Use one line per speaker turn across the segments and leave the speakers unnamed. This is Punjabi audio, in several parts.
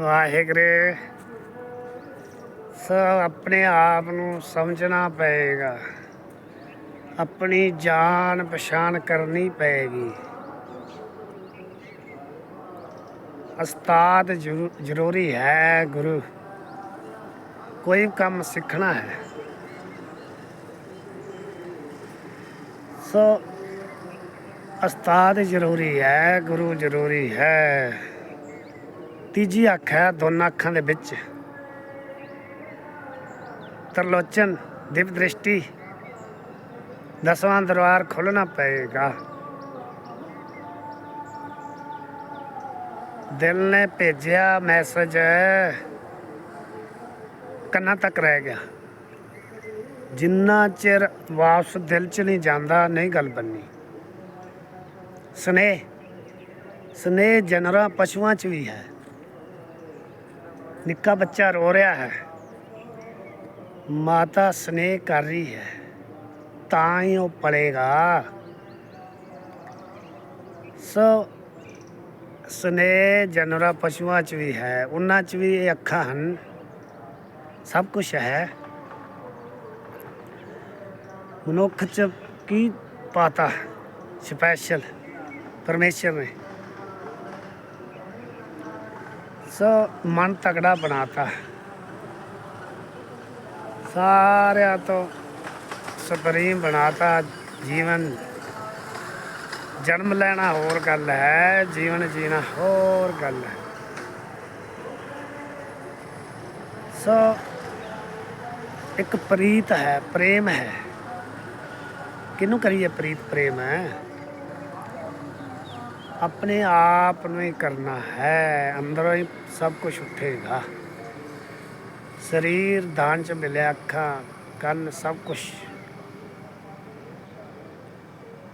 ਵਾਹਿਗੁਰੂ। ਸੋ ਆਪਣੇ ਆਪ ਨੂੰ ਸਮਝਣਾ ਪਏਗਾ। ਆਪਣੀ ਜਾਣ ਪਛਾਣ ਕਰਨੀ ਪਏਗੀ। ਉਸਤਾਦ ਜ਼ਰੂਰੀ ਹੈ ਗੁਰੂ। ਕੋਈ ਕੰਮ ਸਿੱਖਣਾ ਹੈ। ਸੋ ਉਸਤਾਦ ਜ਼ਰੂਰੀ ਹੈ, ਗੁਰੂ ਜ਼ਰੂਰੀ ਹੈ। ਤੀਜੀ ਅੱਖ ਹੈ ਦੋਨਾਂ ਅੱਖਾਂ ਦੇ ਵਿੱਚ। ਤਰਲੋਚਨ ਦਿਵ ਦ੍ਰਿਸ਼ਟੀ ਦਸਵਾਂ ਦਰਬਾਰ ਖੋਲਣਾ ਪਏਗਾ। ਦਿਲ ਨੇ ਭੇਜਿਆ ਮੈਸੇਜ। ਕੰਨਾਂ ਤੱਕ ਰਹਿ ਗਿਆ। ਜਿੰਨਾ ਚਿਰ ਵਾਪਸ ਦਿਲ ਚ ਨਹੀਂ ਜਾਂਦਾ, ਨਹੀਂ ਗੱਲ ਬੰਨੀ ਸਨੇਹ ਸਨੇਹ ਜਨਰਾਂ, ਪਸ਼ੂਆਂ ਚ ਵੀ ਹੈ। ਨਿੱਕਾ ਬੱਚਾ ਰੋ ਰਿਹਾ ਹੈ। ਮਾਤਾ ਸਨੇਹ ਕਰ ਰਹੀ ਹੈ। ਤਾਂ ਹੀ ਉਹ ਪਲੇਗਾ। ਸੋ ਸਨੇਹ ਜਨਰਾ ਪਸ਼ੂਆਂ ਚ ਵੀ ਹੈ। ਉਹਨਾਂ ਚ ਵੀ ਇਹ ਅੱਖਾਂ ਹਨ। ਸਭ ਕੁਝ ਹੈ। ਮਨੁੱਖ ਚ ਕੀ ਪਾਤਾ ਸਪੈਸ਼ਲ ਪਰਮੇਸ਼ਰ ਨੇ। ਸੋ ਮਨ ਤਗੜਾ ਬਣਾਤਾ। ਸਾਰਿਆਂ ਤੋਂ ਸੁਪਰੀਮ ਬਣਾਤਾ ਜੀਵਨ। ਜਨਮ ਲੈਣਾ ਹੋਰ ਗੱਲ ਹੈ, ਜੀਵਨ ਜੀਣਾ ਹੋਰ ਗੱਲ ਹੈ। ਸੋ, ਇੱਕ ਪ੍ਰੀਤ ਹੈ, ਪ੍ਰੇਮ ਹੈ। ਕਿਹਨੂੰ ਕਰੀਏ ਪ੍ਰੀਤ, ਪ੍ਰੇਮ ਹੈ? ਆਪਣੇ ਆਪ ਨੂੰ ਹੀ ਕਰਨਾ ਹੈ, ਅੰਦਰੋਂ ਹੀ ਸਭ ਕੁਝ ਉੱਠੇਗਾ। ਸਰੀਰ ਦਾਨ ਚ ਮਿਲਿਆ ਅੱਖਾਂ, ਕੰਨ ਸਭ ਕੁਝ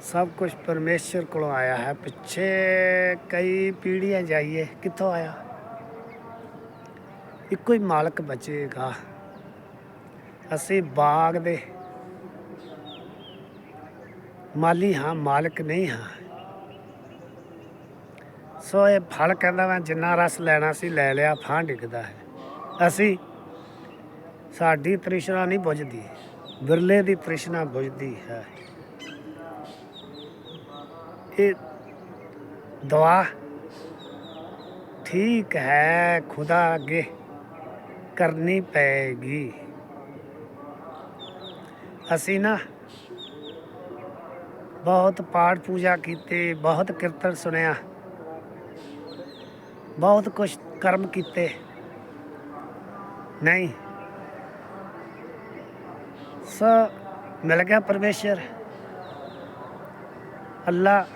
ਸਭ ਕੁਝ ਪਰਮੇਸ਼ਰ ਕੋਲੋਂ ਆਇਆ ਹੈ। ਪਿੱਛੇ ਕਈ ਪੀੜ੍ਹੀਆਂ ਜਾਈਏ, ਕਿੱਥੋਂ ਆਇਆ? ਇੱਕੋ ਹੀ ਮਾਲਕ ਬਚੇਗਾ। ਅਸੀਂ ਬਾਗ ਦੇ ਮਾਲੀ ਹਾਂ, ਮਾਲਕ ਨਹੀਂ ਹਾਂ। ਸੋ ਇਹ ਫਲ ਕਹਿੰਦਾ ਮੈਂ ਜਿੰਨਾ ਰਸ ਲੈਣਾ ਸੀ ਲੈ ਲਿਆ, ਫਾਂ ਡਿੱਗਦਾ ਹੈ। ਅਸੀਂ ਸਾਡੀ ਤ੍ਰਿਸ਼ਨਾ ਨਹੀਂ ਬੁਝਦੀ ਬਿਰਲੇ ਦੀ ਤ੍ਰਿਸ਼ਨਾ ਬੁਝਦੀ ਹੈ। ਇਹ ਦੁਆ ਠੀਕ ਹੈ, ਖੁਦਾ ਅੱਗੇ ਕਰਨੀ ਪਏਗੀ। ਅਸੀਂ ਨਾ ਬਹੁਤ ਪਾਠ ਪੂਜਾ ਕੀਤੇ, ਬਹੁਤ ਕੀਰਤਨ ਸੁਣਿਆ। ਬਹੁਤ ਕੁਝ ਕਰਮ ਕੀਤੇ। ਨਹੀਂ। ਸੋ ਮਿਲ ਗਿਆ ਪਰਮੇਸ਼ਰ। ਅੱਲਾ।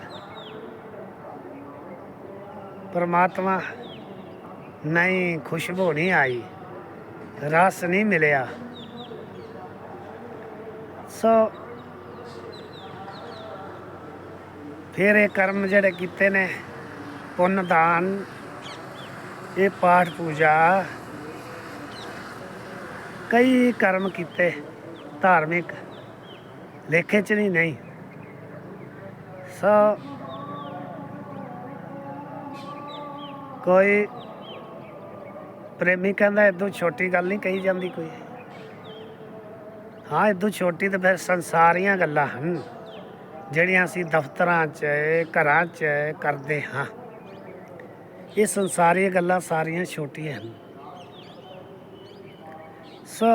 ਪਰਮਾਤਮਾ। ਨਹੀਂ, ਖੁਸ਼ਬੂ ਨਹੀਂ ਆਈ। ਰਸ ਨਹੀਂ ਮਿਲਿਆ। ਸੋ ਫਿਰ ਇਹ ਕਰਮ ਜਿਹੜੇ ਕੀਤੇ ਨੇ, ਪੁੰਨ, ਦਾਨ ਇਹ ਪਾਠ ਪੂਜਾ ਕਈ ਕਰਮ ਕੀਤੇ, ਧਾਰਮਿਕ, ਲੇਖੇ ਚ ਨਹੀਂ ਨਹੀਂ। ਸੋ ਕੋਈ ਪ੍ਰੇਮੀ ਕਹਿੰਦਾ, ਇਦੋਂ ਛੋਟੀ ਗੱਲ ਨਹੀਂ ਕਹੀ ਜਾਂਦੀ ਕੋਈ? ਹਾਂ, ਇਦੋਂ ਛੋਟੀ ਤਾਂ ਫਿਰ ਸੰਸਾਰੀਆਂ ਗੱਲਾਂ ਹਨ, ਜਿਹੜੀਆਂ ਅਸੀਂ ਦਫ਼ਤਰਾਂ 'ਚ, ਘਰਾਂ 'ਚ ਕਰਦੇ ਹਾਂ। ਇਹ ਸੰਸਾਰੀ ਗੱਲਾਂ ਸਾਰੀਆਂ ਛੋਟੀਆਂ ਹਨ। ਸੋ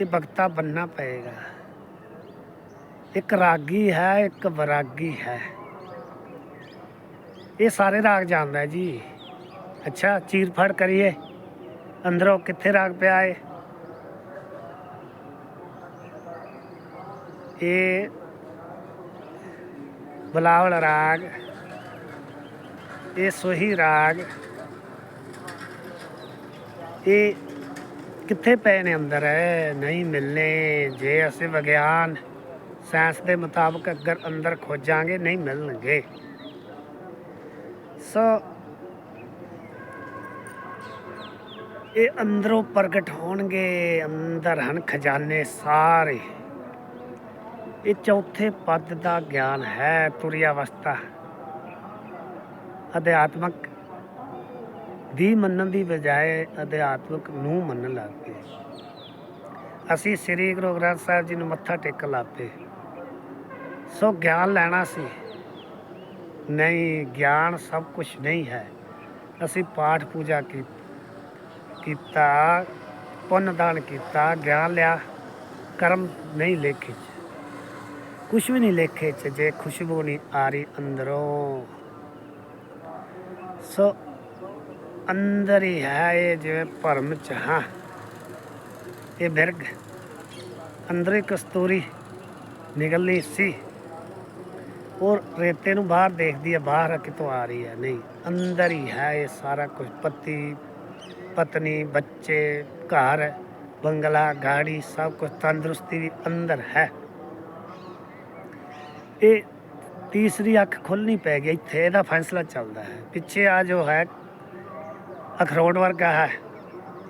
ਇਹ ਬਖਤਾ ਬੰਨਣਾ ਪਏਗਾ। ਇੱਕ ਰਾਗੀ ਹੈ, ਇੱਕ ਵਿਰਾਗੀ ਹੈ। ਇਹ ਸਾਰੇ ਰਾਗ ਜਾਣਦਾ ਜੀ। ਅੱਛਾ, ਚੀਰ ਫੜ ਕਰੀਏ। ਅੰਦਰੋਂ ਕਿੱਥੇ ਰਾਗ ਪਿਆ ਏ? ਇਹ ਬਲਾਵਲ ਰਾਗ ਇਹ ਸੋਹੀ ਰਾਗ ਇਹ ਕਿੱਥੇ ਪਏ ਨੇ ਅੰਦਰ? ਨਹੀਂ ਮਿਲਨੇ। ਜੇ ਅਸੀਂ ਵਿਗਿਆਨ ਸਾਇੰਸ ਦੇ ਮੁਤਾਬਕ ਅਗਰ ਅੰਦਰ ਖੋਜਾਂਗੇ, ਨਹੀਂ ਮਿਲਣਗੇ। ਸੋ ਇਹ ਅੰਦਰੋਂ ਪ੍ਰਗਟ ਹੋਣਗੇ। ਅੰਦਰ ਹਨ ਖਜ਼ਾਨੇ ਸਾਰੇ। ਇਹ ਚੌਥੇ ਪਦ ਦਾ ਗਿਆਨ ਹੈ ਤੁਰੀ ਅਵਸਥਾ ਅਧਿਆਤਮਕ ਦੀ ਮੰਨਣ ਦੀ ਬਜਾਏ ਅਧਿਆਤਮਕ ਨੂੰ ਮੰਨਣ ਲੱਗ ਪਏ। ਅਸੀਂ ਸ੍ਰੀ ਗੁਰੂ ਗ੍ਰੰਥ ਸਾਹਿਬ ਜੀ ਨੂੰ ਮੱਥਾ ਟੇਕਣ ਲੱਗ ਪਏ। ਸੋ ਗਿਆਨ ਲੈਣਾ ਸੀ। ਨਹੀਂ, ਗਿਆਨ ਸਭ ਕੁਝ ਨਹੀਂ ਹੈ। ਅਸੀਂ ਪਾਠ ਪੂਜਾ ਕੀ, ਕੀਤਾ, ਪੁੰਨ ਦਾਨ ਕੀਤਾ, ਗਿਆਨ ਲਿਆ, ਕਰਮ ਨਹੀਂ ਲੇਖੇ ਚ। ਕੁਛ ਵੀ ਨਹੀਂ ਲੇਖੇ ਚ, ਜੇ ਖੁਸ਼ਬੂ ਨਹੀਂ ਆ ਰਹੀ ਅੰਦਰੋਂ। ਸੋ ਅੰਦਰ ਹੀ ਹੈ ਇਹ ਜਿਵੇਂ ਭਰਮ ਚ ਹਾਂ ਇਹ ਬਿਰਗ ਅੰਦਰ ਹੀ ਕਸਤੂਰੀ ਨਿਕਲਣੀ ਸੀ। ਔਰ ਰੇਤੇ ਨੂੰ ਬਾਹਰ ਦੇਖਦੀ ਹੈ, ਬਾਹਰ ਕਿਤੋਂ ਆ ਰਹੀ ਹੈ। ਨਹੀਂ, ਅੰਦਰ ਹੀ ਹੈ ਇਹ ਸਾਰਾ ਕੁਝ। ਪਤੀ, ਪਤਨੀ, ਬੱਚੇ, ਘਰ, ਬੰਗਲਾ, ਗਾੜੀ, ਸਭ ਕੁਝ ਤੰਦਰੁਸਤੀ ਵੀ ਅੰਦਰ ਹੈ। ਇਹ ਤੀਸਰੀ ਅੱਖ ਖੁੱਲਣੀ ਪੈ ਗਈ, ਇੱਥੇ ਇਹਦਾ ਫੈਸਲਾ ਚੱਲਦਾ ਹੈ। ਪਿੱਛੇ ਆ ਜੋ ਹੈ ਅਖਰੋਟ ਵਰਗਾ ਹੈ,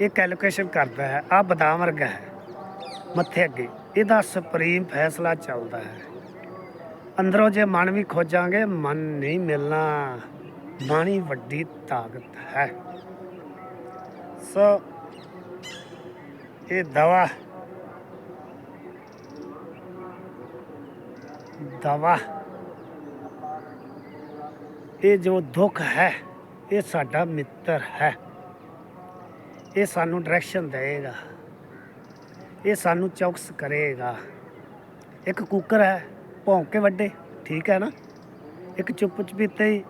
ਇਹ ਕੈਲਕੂਲੇਸ਼ਨ ਕਰਦਾ ਹੈ ਆ ਬਦਾਮ ਵਰਗਾ ਹੈ, ਮੱਥੇ ਅੱਗੇ, ਇਹਦਾ ਸੁਪਰੀਮ ਫੈਸਲਾ ਚੱਲਦਾ ਹੈ। ਅੰਦਰੋਂ ਜੇ ਮਨ ਵੀ ਖੋਜਾਂਗੇ, ਮਨ ਨਹੀਂ ਮਿਲਣਾ, ਬਾਣੀ ਵੱਡੀ ਤਾਕਤ ਹੈ। ਸੋ, ਇਹ ਦਵਾ ਦਵਾ ਇਹ ਜੋ ਦੁੱਖ ਹੈ, ਇਹ ਸਾਡਾ ਮਿੱਤਰ ਹੈ। ਇਹ ਸਾਨੂੰ ਡਾਇਰੈਕਸ਼ਨ ਦੇਵੇਗਾ। ਇਹ ਸਾਨੂੰ ਚੌਕਸ ਕਰੇਗਾ। ਇੱਕ ਕੁੱਕਰ ਹੈ, ਭੌਂਕ ਕੇ ਵੱਡੇ, ਠੀਕ ਹੈ ਨਾ? ਇੱਕ ਚੁੱਪ ਚਪੀਤੇ ਹੀ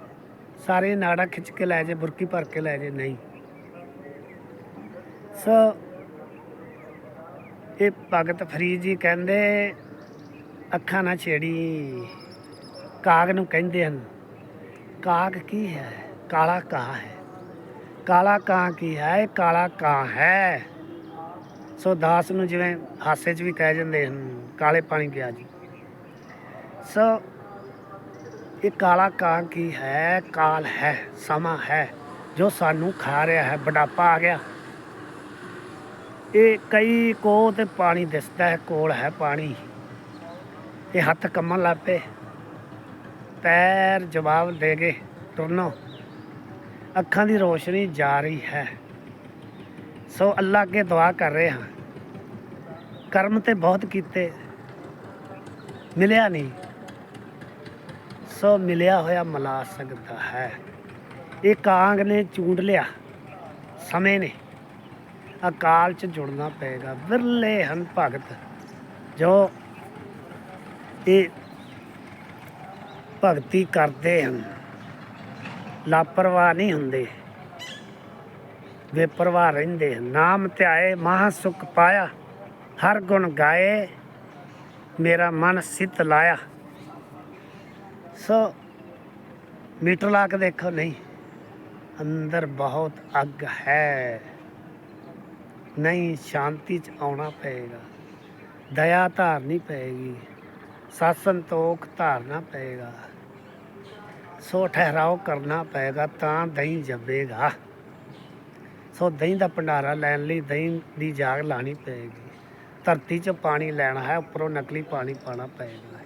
ਸਾਰੇ ਨਾੜਾ ਖਿੱਚ ਕੇ ਲੈ ਜੇ, ਬੁਰਕੀ ਭਰ ਕੇ ਲੈ ਜੇ, ਨਹੀਂ। ਸੋ, ਇਹ ਭਗਤ ਫਰੀਦ ਜੀ ਕਹਿੰਦੇ, ਅੱਖਾਂ ਨਾ ਛੇੜੀ, ਕਾਗ ਨੂੰ ਕਹਿੰਦੇ ਹਨ। ਕਾਗ ਕੀ ਹੈ? ਕਾਲਾ ਕਾਂ ਹੈ? ਕਾਲਾ ਕਾਂ ਕੀ ਹੈ? ਇਹ ਕਾਲਾ ਕਾਂ ਹੈ? ਸੋ ਦਾਸ ਨੂੰ ਜਿਵੇਂ ਹਾਸੇ 'ਚ ਵੀ ਕਹਿ ਜਾਂਦੇ ਹਨ, ਕਾਲੇ ਪਾਣੀ ਪਿਆ ਜੀ। ਸੋ ਇਹ ਕਾਲਾ ਕਾਂ ਕੀ ਹੈ? ਕਾਲ ਹੈ, ਸਮਾਂ ਹੈ, ਜੋ ਸਾਨੂੰ ਖਾ ਰਿਹਾ ਹੈ, ਬੁਢਾਪਾ ਆ ਗਿਆ। ਇਹ ਕਈ ਕੋ ਤੇ ਪਾਣੀ ਦਿਸਦਾ ਹੈ, ਕੋਲ ਹੈ ਪਾਣੀ। ਇਹ ਹੱਥ ਕੰਮਣ ਲੱਗ ਪਏ। ਪੈਰ ਜਵਾਬ ਦੇ ਗਏ ਤੁਰਨੋ ਅੱਖਾਂ ਦੀ ਰੋਸ਼ਨੀ ਜਾ ਰਹੀ ਹੈ। ਸੋ ਅੱਲਾ ਅੱਗੇ ਦੁਆ ਕਰ ਰਹੇ ਹਾਂ। ਕਰਮ ਤੇ ਬਹੁਤ ਕੀਤੇ, ਮਿਲਿਆ ਨਹੀਂ। ਸੋ ਮਿਲਿਆ ਹੋਇਆ ਮਿਲਾ ਸਕਦਾ ਹੈ। ਇਹ ਕਾਂਗ ਨੇ ਚੂੰਡ ਲਿਆ। ਸਮੇਂ ਨੇ। ਅਕਾਲ ਚ ਜੁੜਨਾ ਪਏਗਾ। ਵਿਰਲੇ ਹਨ ਭਗਤ। ਜੋ ਇਹ ਭਗਤੀ ਕਰਦੇ ਹਨ। ਲਾਪਰਵਾਹ ਨਹੀਂ ਹੁੰਦੇ। ਬੇਪਰਵਾਹ ਰਹਿੰਦੇ ਹਨ। ਨਾਮ ਧਿਆਏ, ਮਹਾ ਸੁਖ ਪਾਇਆ। ਹਰ ਗੁਣ ਗਾਏ, ਮੇਰਾ ਮਨ ਸਿਤ ਲਾਇਆ। ਸੋ ਮੀਟਰ ਲਾ ਕੇ ਦੇਖੋ, ਨਹੀਂ, ਅੰਦਰ ਬਹੁਤ ਅੱਗ ਹੈ। ਨਹੀਂ, ਸ਼ਾਂਤੀ ਚ ਆਉਣਾ ਪਏਗਾ। ਦਇਆ ਧਾਰਨੀ ਪਏਗੀ। ਸਤ ਸੰਤੋਖ ਧਾਰਨਾ ਪਏਗਾ। ਸੋ ਠਹਿਰਾਓ ਕਰਨਾ ਪਏਗਾ ਤਾਂ ਦਹੀਂ ਜੰਮੇਗਾ। ਸੋ ਦਹੀਂ ਦਾ ਭੰਡਾਰਾ ਲੈਣ ਲਈ ਦਹੀਂ ਦੀ ਜਾਗ ਲਾਣੀ ਪਏਗੀ। ਧਰਤੀ 'ਚ ਪਾਣੀ ਲੈਣਾ ਹੈ, ਉੱਪਰੋਂ ਨਕਲੀ ਪਾਣੀ ਪਾਣਾ ਪਏਗਾ।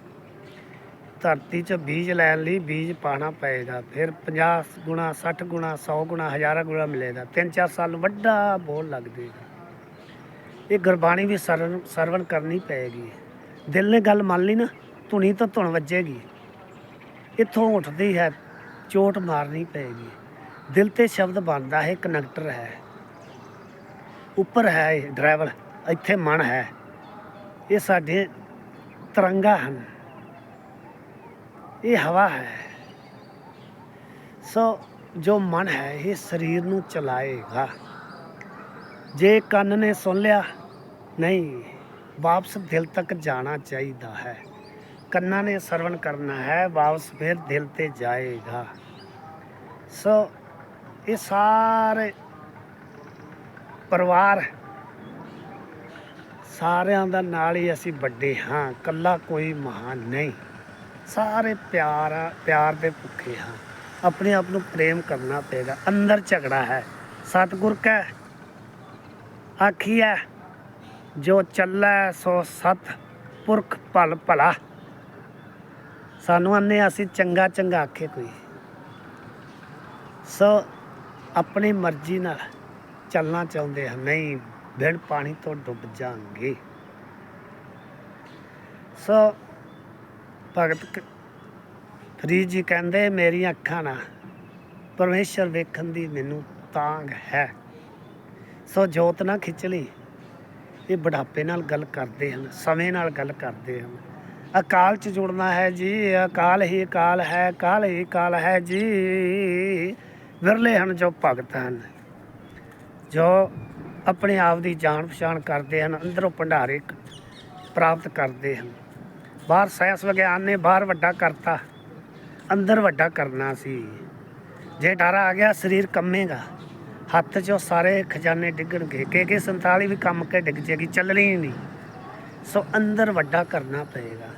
ਧਰਤੀ 'ਚ ਬੀਜ ਲੈਣ ਲਈ ਬੀਜ ਪਾਣਾ ਪਏਗਾ। ਫਿਰ 50 ਗੁਣਾ 60 ਗੁਣਾ 100 ਗੁਣਾ, ਹਜ਼ਾਰਾਂ ਗੁਣਾ ਮਿਲੇਗਾ। ਤਿੰਨ ਚਾਰ ਸਾਲ ਵੱਡਾ ਬੋਲ ਲੱਗ ਜਾਏਗਾ ਇਹ ਗੁਰਬਾਣੀ ਵੀ ਸਰਵਣ ਸਰਵਣ ਕਰਨੀ ਪਏਗੀ। ਦਿਲ ਨੇ ਗੱਲ ਮੰਨ ਲਈ ਨਾ, ਧੁਨੀ ਤੋਂ ਧੁਣ ਵੱਜੇਗੀ। ਇੱਥੋਂ ਉੱਠਦੀ ਹੈ, ਚੋਟ ਮਾਰਨੀ ਪਏਗੀ ਦਿਲ ਤੇ ਸ਼ਬਦ ਬਣਦਾ ਹੈ ਕਨੈਕਟਰ ਹੈ। ਉੱਪਰ ਹੈ ਇਹ ਡਰਾਈਵਰ, ਇੱਥੇ ਮਨ ਹੈ। ਇਹ ਸਾਡੇ ਤਰੰਗਾ ਹਨ। ਇਹ ਹਵਾ ਹੈ। ਸੋ ਜੋ ਮਨ ਹੈ, ਇਹ ਸਰੀਰ ਨੂੰ ਚਲਾਏਗਾ। ਜੇ ਕੰਨ ਨੇ ਸੁਣ ਲਿਆ, ਨਹੀਂ, ਵਾਪਸ ਦਿਲ ਤੱਕ ਜਾਣਾ ਚਾਹੀਦਾ ਹੈ। ਕੰਨਾਂ ਨੇ ਸਰਵਣ ਕਰਨਾ ਹੈ, ਵਾਪਸ ਫਿਰ ਦਿਲ ਤੇ ਜਾਏਗਾ। ਸੋ ਇਹ ਸਾਰੇ ਪਰਿਵਾਰ, ਸਾਰਿਆਂ ਦਾ ਨਾਲ ਹੀ ਅਸੀਂ ਵੱਡੇ ਹਾਂ ਕੱਲਾ ਕੋਈ ਮਹਾਨ ਨਹੀਂ। ਸਾਰੇ ਪਿਆਰ ਪਿਆਰ ਦੇ ਭੁੱਖੇ ਹਾਂ। ਆਪਣੇ ਆਪ ਨੂੰ ਪ੍ਰੇਮ ਕਰਨਾ ਪਏਗਾ। ਅੰਦਰ ਝਗੜਾ ਹੈ। ਸਤਿਗੁਰ ਆਖੀ ਹੈ ਜੋ ਚੱਲੈ ਸੋ ਸਤ ਪੁਰਖ ਭਲ ਭਲਾ। ਸਾਨੂੰ ਆਨੇ ਅਸੀਂ ਚੰਗਾ ਚੰਗਾ ਆਖੇ ਕੋਈ। ਸੋ ਆਪਣੀ ਮਰਜ਼ੀ ਨਾਲ ਚੱਲਣਾ ਚਾਹੁੰਦੇ ਹਨ ਨਹੀਂ, ਬਿਨ ਪਾਣੀ ਤੋਂ ਡੁੱਬ ਜਾਣਗੇ ਸੋ ਭਗਤ ਫਰੀਦ ਜੀ ਕਹਿੰਦੇ, ਮੇਰੀਆਂ ਅੱਖਾਂ ਨਾਲ ਪਰਮੇਸ਼ਰ ਵੇਖਣ ਦੀ ਮੈਨੂੰ ਤਾਂਗ ਹੈ। ਸੋ ਜੋਤ ਨਾ ਖਿੱਚ ਲਈ। ਇਹ ਬੁਢਾਪੇ ਨਾਲ ਗੱਲ ਕਰਦੇ ਹਨ, ਸਮੇਂ ਨਾਲ ਗੱਲ ਕਰਦੇ ਹਨ। ਅਕਾਲ ਚ ਜੁੜਨਾ ਹੈ ਜੀ, ਅਕਾਲ ਹੀ ਅਕਾਲ ਹੈ ਅਕਾਲ ਹੀ ਅਕਾਲ ਹੈ ਜੀ। ਵਿਰਲੇ ਹਨ ਜੋ ਭਗਤ ਹਨ, ਜੋ ਆਪਣੇ ਆਪ ਦੀ ਜਾਣ ਪਛਾਣ ਕਰਦੇ ਹਨ, ਅੰਦਰੋਂ ਭੰਡਾਰੇ ਪ੍ਰਾਪਤ ਕਰਦੇ ਹਨ। ਬਾਹਰ ਸਾਇੰਸ ਵਿਗਿਆਨ ਨੇ ਬਾਹਰ ਵੱਡਾ ਕਰਤਾ, ਅੰਦਰ ਵੱਡਾ ਕਰਨਾ ਸੀ। ਜੇ ਡਰ ਆ ਗਿਆ, ਸਰੀਰ ਕੰਮੇਗਾ। ਹੱਥ 'ਚੋਂ ਸਾਰੇ ਖਜ਼ਾਨੇ ਡਿੱਗਣਗੇ ਕੇ ਕੇ 47 ਵੀ ਕੰਮ ਕੇ ਡਿੱਗ ਜੇਗੀ, ਚੱਲਣੀ ਹੀ ਨਹੀਂ। ਸੋ ਅੰਦਰ ਵੱਡਾ ਕਰਨਾ ਪਏਗਾ।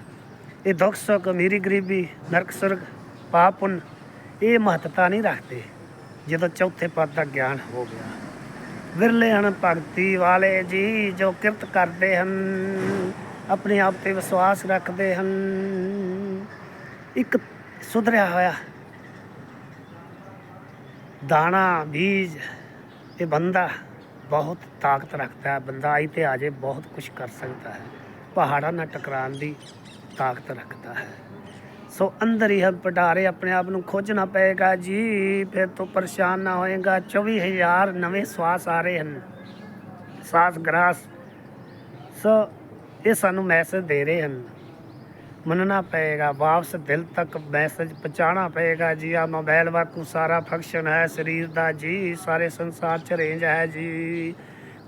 ਇਹ ਦੁੱਖ ਸੁੱਖ, ਅਮੀਰੀ ਗਰੀਬੀ, ਨਰਕ ਸੁਰਗ, ਪਾਪ ਪੁੰਨ, ਇਹ ਮਹੱਤਤਾ ਨਹੀਂ ਰੱਖਦੇ। ਜਦੋਂ ਚੌਥੇ ਪਦ ਦਾ ਗਿਆਨ ਹੋ ਗਿਆ। ਵਿਰਲੇ ਹਨ ਭਗਤੀ ਵਾਲੇ ਜੀ, ਜੋ ਕਿਰਤ ਕਰਦੇ ਹਨ, ਆਪਣੇ ਆਪ ਤੇ ਵਿਸ਼ਵਾਸ ਰੱਖਦੇ ਹਨ। ਇੱਕ ਸੁਧਰਿਆ ਹੋਇਆ ਦਾਣਾ, ਬੀਜ, ਇਹ ਬੰਦਾ ਬਹੁਤ ਤਾਕਤ ਰੱਖਦਾ ਹੈ। ਬੰਦਾ ਆਈ ਤੇ ਆ ਜੇ ਬਹੁਤ ਕੁਝ ਕਰ ਸਕਦਾ ਹੈ। ਪਹਾੜਾਂ ਨਾਲ ਟਕਰਾਉਣ ਦੀ ਤਾਕਤ ਰੱਖਦਾ ਹੈ। ਸੋ ਅੰਦਰ ਹੀ ਹਮ ਪਟਾਰੇ ਆਪਣੇ ਆਪ ਨੂੰ ਖੋਜਣਾ ਪਏਗਾ ਜੀ, ਫਿਰ ਤੋਂ ਪਰੇਸ਼ਾਨ ਨਾ ਹੋਏਗਾ। 24000 ਨਵੇਂ ਸਵਾਸ ਆ ਰਹੇ ਹਨ। ਸਾਸ ਗ੍ਰਾਸ। ਸੋ ਇਹ ਸਾਨੂੰ ਮੈਸੇਜ ਦੇ ਰਹੇ ਹਨ। ਮੰਨਣਾ ਪਏਗਾ, ਵਾਪਸ ਦਿਲ ਤੱਕ ਮੈਸੇਜ ਪਹੁੰਚਾਉਣਾ ਪਏਗਾ ਜੀ। ਆ ਮੋਬਾਈਲ ਵਾਕੂ ਸਾਰਾ ਫੰਕਸ਼ਨ ਹੈ ਸਰੀਰ ਦਾ ਜੀ, ਸਾਰੇ ਸੰਸਾਰ ਚ ਰੇਂਜ ਹੈ ਜੀ।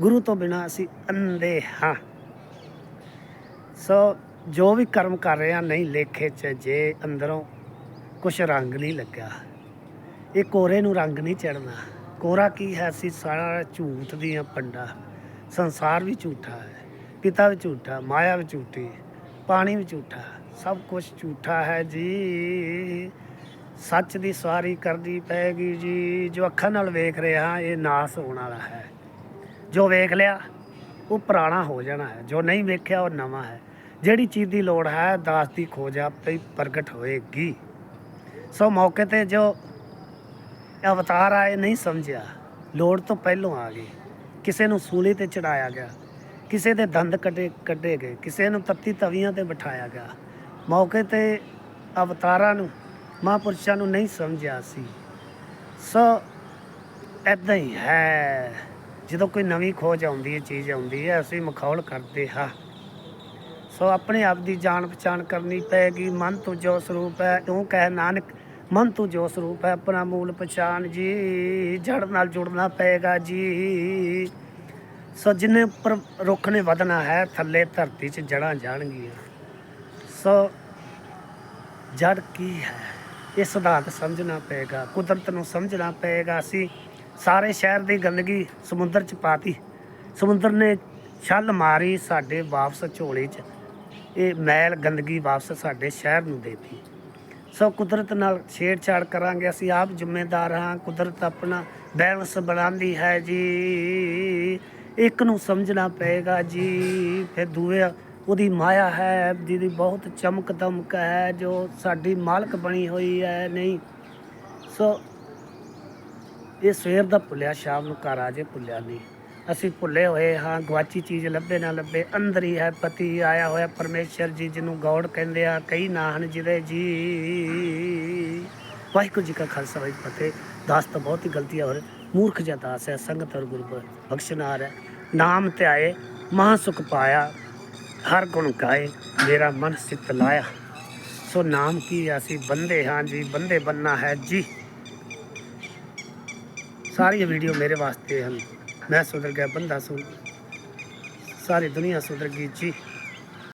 ਗੁਰੂ ਤੋਂ ਬਿਨਾ ਅਸੀਂ ਅੰਧੇ ਹਾਂ। ਸੋ ਜੋ ਵੀ ਕਰਮ ਕਰ ਰਹੇ ਆ ਨਹੀਂ ਲੇਖੇ ਚ ਜੇ ਅੰਦਰੋਂ ਕੁਛ ਰੰਗ ਨਹੀਂ ਲੱਗਾ ਇਹ ਕੋਰੇ ਨੂੰ ਰੰਗ ਨਹੀਂ ਚੜਨਾ ਕੋਰਾ ਕੀ ਹੈ ਅਸੀਂ ਸਾਰਾ ਝੂਠ ਦੀਆਂ ਪੰਡਾ। ਸੰਸਾਰ ਵੀ ਝੂਠਾ ਹੈ, ਪਿਤਾ ਵੀ ਝੂਠਾ, ਮਾਇਆ ਵੀ ਝੂਠੀ, ਪਾਣੀ ਵੀ ਝੂਠਾ, ਸਭ ਕੁਝ ਝੂਠਾ ਹੈ ਜੀ। ਸੱਚ ਦੀ ਸਵਾਰੀ ਕਰਦੀ ਪੈਗੀ ਜੀ। ਜੋ ਅੱਖਾਂ ਨਾਲ ਵੇਖ ਰਿਹਾ, ਇਹ ਨਾਸ ਹੋਣ ਵਾਲਾ ਹੈ। ਜੋ ਵੇਖ ਲਿਆ, ਉਹ ਪੁਰਾਣਾ ਹੋ ਜਾਣਾ ਹੈ। ਜੋ ਨਹੀਂ ਵੇਖਿਆ, ਉਹ ਨਵਾਂ ਹੈ। ਜਿਹੜੀ ਚੀਜ਼ ਦੀ ਲੋੜ ਹੈ, ਦਾਸ ਦੀ ਖੋਜ ਆਪੇ ਪ੍ਰਗਟ ਹੋਏਗੀ। ਸੋ ਮੌਕੇ ਤੇ ਜੋ ਅਵਤਾਰ ਆਏ, ਨਹੀਂ ਸਮਝਿਆ। ਲੋੜ ਤੋਂ ਪਹਿਲੋਂ ਆ ਗਏ। ਕਿਸੇ ਨੂੰ ਸੂਲੀ ਤੇ ਚੜਾਇਆ ਗਿਆ। ਕਿਸੇ ਦੇ ਦੰਦ ਕੱਟੇ ਕੱਢੇ ਗਏ। ਕਿਸੇ ਨੂੰ ਤੱਤੀ ਤਵੀਆਂ ਤੇ ਬਿਠਾਇਆ ਗਿਆ। ਮੌਕੇ ਤੇ ਅਵਤਾਰਾਂ ਨੂੰ, ਮਹਾਂਪੁਰਸ਼ਾਂ ਨੂੰ ਨਹੀਂ ਸਮਝਿਆ ਸੀ। ਸੋ ਐਦਾਂ ਹੀ ਹੈ। ਜਦੋਂ ਕੋਈ ਨਵੀਂ ਖੋਜ ਆਉਂਦੀ ਹੈ, ਚੀਜ਼ ਆਉਂਦੀ ਹੈ, ਅਸੀਂ ਮਖੌਲ ਕਰਦੇ ਹਾਂ। ਸੋ ਆਪਣੇ ਆਪ ਦੀ ਜਾਣ ਪਛਾਣ ਕਰਨੀ ਪਏਗੀ ਮਨ ਤੋਂ ਜੋ ਸਰੂਪ ਹੈ ਕਿਉਂ ਕਹਿ ਨਾਨਕ, ਮਨ ਤੋਂ ਜੋ ਸਰੂਪ ਹੈ, ਆਪਣਾ ਮੂਲ ਪਛਾਣ ਜੀ। ਜੜ ਨਾਲ ਜੁੜਨਾ ਪਏਗਾ ਜੀ। ਸੋ ਜਿੰਨੇ ਉੱਪਰ ਰੁੱਖ ਨੇ ਵਧਣਾ ਹੈ, ਥੱਲੇ ਧਰਤੀ 'ਚ ਜੜਾਂ ਜਾਣਗੀਆਂ। ਸੋ ਜੜ ਕੀ ਹੈ? ਇਹ ਸਿਧਾਂਤ ਸਮਝਣਾ ਪਏਗਾ ਕੁਦਰਤ ਨੂੰ ਸਮਝਣਾ ਪਏਗਾ ਅਸੀਂ ਸਾਰੇ ਸ਼ਹਿਰ ਦੀ ਗੰਦਗੀ ਸਮੁੰਦਰ 'ਚ ਪਾਤੀ। ਸਮੁੰਦਰ ਨੇ ਛੱਲ ਮਾਰੀ ਸਾਡੇ ਵਾਪਸ ਝੋਲੇ 'ਚ। ਇਹ ਮੈਲ ਗੰਦਗੀ ਵਾਪਸ ਸਾਡੇ ਸ਼ਹਿਰ ਨੂੰ ਦੇਤੀ। ਸੋ ਕੁਦਰਤ ਨਾਲ ਛੇੜਛਾੜ ਕਰਾਂਗੇ, ਅਸੀਂ ਆਪ ਜ਼ਿੰਮੇਦਾਰ ਹਾਂ। ਕੁਦਰਤ ਆਪਣਾ ਬੈਲੈਂਸ ਬਣਾਉਂਦੀ ਹੈ ਜੀ। ਇੱਕ ਨੂੰ ਸਮਝਣਾ ਪਏਗਾ ਜੀ, ਫਿਰ ਦੂਏ ਉਹਦੀ ਮਾਇਆ ਹੈ, ਜਿਹਦੀ ਬਹੁਤ ਚਮਕ ਦਮਕ ਹੈ, ਜੋ ਸਾਡੀ ਮਾਲਕ ਬਣੀ ਹੋਈ ਹੈ, ਨਹੀਂ। ਸੋ ਇਹ ਸਵੇਰ ਦਾ ਭੁੱਲਿਆ, ਸ਼ਾਮ ਨੂੰ ਘਰ ਆ ਜੇ, ਭੁੱਲਿਆ ਨਹੀਂ। ਅਸੀਂ ਭੁੱਲੇ ਹੋਏ ਹਾਂ ਗਵਾਚੀ ਚੀਜ਼ ਲੱਭੇ ਨਾ ਲੱਭੇ, ਅੰਦਰ ਹੀ ਹੈ ਪਤੀ, ਆਇਆ ਹੋਇਆ ਪਰਮੇਸ਼ਰ ਜੀ, ਜਿਹਨੂੰ ਗੌੜ ਕਹਿੰਦੇ ਆ, ਕਈ ਨਾਂ ਹਨ ਜਿਹਦੇ ਜੀ। ਵਾਹਿਗੁਰੂ ਜੀ ਕਾ ਖਾਲਸਾ, ਵਾਹਿਗੁਰੂ ਫਤਿਹ। ਦਾਸ ਤਾਂ ਬਹੁਤ ਹੀ ਗਲਤੀਆਂ ਹੋ ਰਹੀ ਮੂਰਖ ਜਿਹਾ ਦਾਸ ਹੈ, ਸੰਗਤ ਔਰ ਗੁਰੂ ਬਖਸ਼ਨਾਰ ਹੈ। ਨਾਮ ਤੇ ਆਏ ਮਹਾ ਸੁਖ ਪਾਇਆ, ਹਰ ਗੁਣ ਗਾਏ, ਮੇਰਾ ਮਨ ਸਿਤ ਲਾਇਆ। ਸੋ ਨਾਮ ਕੀ ਹੈ? ਅਸੀਂ ਬੰਦੇ ਹਾਂ ਜੀ, ਬੰਦੇ ਬੰਨਾ ਹੈ ਜੀ। ਸਾਰੀ ਵੀਡੀਓ ਮੇਰੇ ਵਾਸਤੇ ਹਨ। ਮੈਂ ਸੁਧਰ ਗਿਆ ਬੰਦਾ ਸੁਣ ਸਾਰੀ ਦੁਨੀਆ ਸੁਧਰ ਗਈ ਜੀ।